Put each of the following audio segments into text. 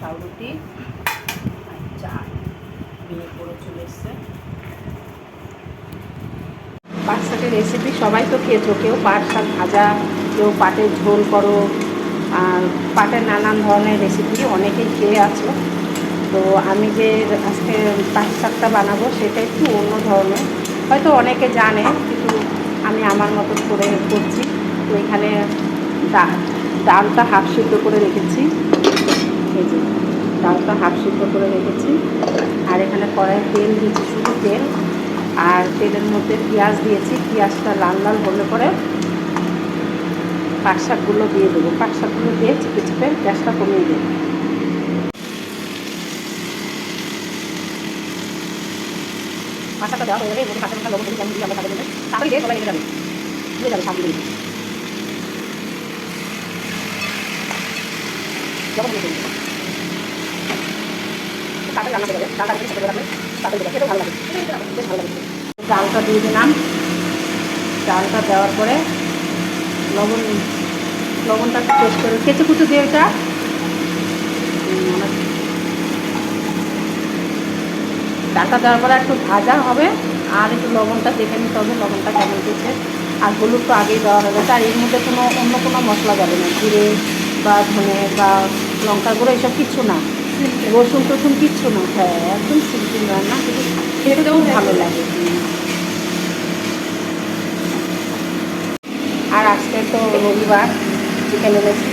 পাউরুটি আর চা বিয়ে করে চলে এসছে। রেসিপি সবাই তো খেয়েছো, কেউ পাট শাক ভাজা, কেউ পাটের ঝোল করো, আর পাটের নানান ধরনের রেসিপি অনেকেই খেয়ে আছো। তো আমি যে আজকে পাট শাকটা বানাবো সেটা একটু অন্য ধরনের। হয়তো অনেকে জানে, কিন্তু আমি আমার মতো করে করছি। তো এখানে ডালটা হাফ সিদ্ধ করে রেখেছি। ডালটা হাফ সিদ্ধ করে রেখেছি। আর এখানে কড়াই তেল দিয়েছি, শুধু তেল। আর তেলের মধ্যে পেঁয়াজ দিয়েছি, পেঁয়াজটা লাল লাল হলে পরে পাট শাকগুলো দিয়ে দেবো। পাট শাকগুলো দিয়ে চিপে চিপে গ্যাসটা কমিয়ে দেবো। পাশাটা দেওয়া হয়ে এর মধ্যে কাঁচা লবণ দিয়ে লেগে যাবে দিয়ে যাবে। সামনে দিয়ে। দিয়ে দেবো তাড়াতাড়ি রান্না করে যাবে তাড়াতাড়ি সেটা রাখবে তাড়াতাড়ি খেতেও ভালো লাগে। বেশ ভালো লাগে। ডালটা দিয়ে দিলাম। ডালটা দেওয়ার পরে লবণ লবণটা একটু টেস্ট করে কেঁচে কুচু দিয়ে এটা ডালটা দেওয়ার পরে একটু ভাজা হবে আর একটু লবণটা দেখে নিতে হবে লবণটা কেমন দিচ্ছে আর হলুদ তো আগেই দেওয়া হবে তার এর মধ্যে কোনো অন্য কোনো মশলা যাবে না জিরে বা ধনে বা লঙ্কা গুঁড়ো এসব কিছু না। রসুন টসুন কিচ্ছু না। হ্যাঁ একদম সিম্পল রান্না খেতেও ভালো লাগে। আর আজকে তো রবিবার, চিকেন এনেছি।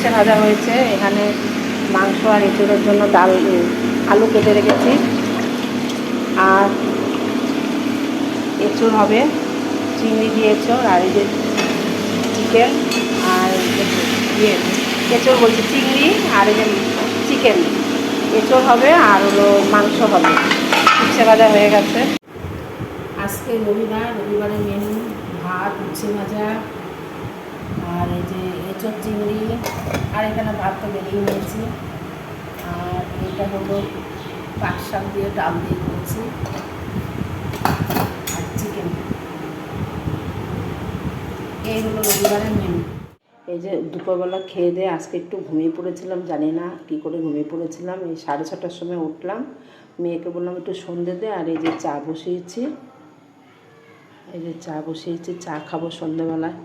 সে ভাজা হয়েছে। এখানে মাংস আর এঁচুড়ের জন্য ডাল, আলু কেটে রেখেছি। আর এঁচুড় হবে, চিংড়ি দিয়ে আর এই যে চিকেন, আর ইয়ে এঁচুড় বলছি, চিংড়ি, আর এই যে চিকেন। এঁচুড় হবে আর হলো মাংস হবে। উচ্ছে ভাজা হয়ে গেছে। আজকে রবিবার রবিবারের মেনু, ভাত, উচ্ছে ভাজা, আর এই যে এঁচড় চিংড়ি, আর এখানে ভাত তো বেরিয়ে নিয়েছি আর এটা হলো পাট শাক দিয়ে ডাল দিয়ে করেছি। আর চিকেন এই হলো রবিবারের মেনু। এই যে দুপুরবেলা খেয়ে দিয়ে আজকে একটু ঘুমিয়ে পড়েছিলাম, জানি না কী করে ঘুমিয়ে পড়েছিলাম। এই সাড়ে ছটার সময় উঠলাম, মেয়েকে বললাম একটু সন্ধে দে, আর এই যে চা বসিয়েছি। এই যে চা বসিয়েছি, চা খাব সন্ধ্যেবেলায়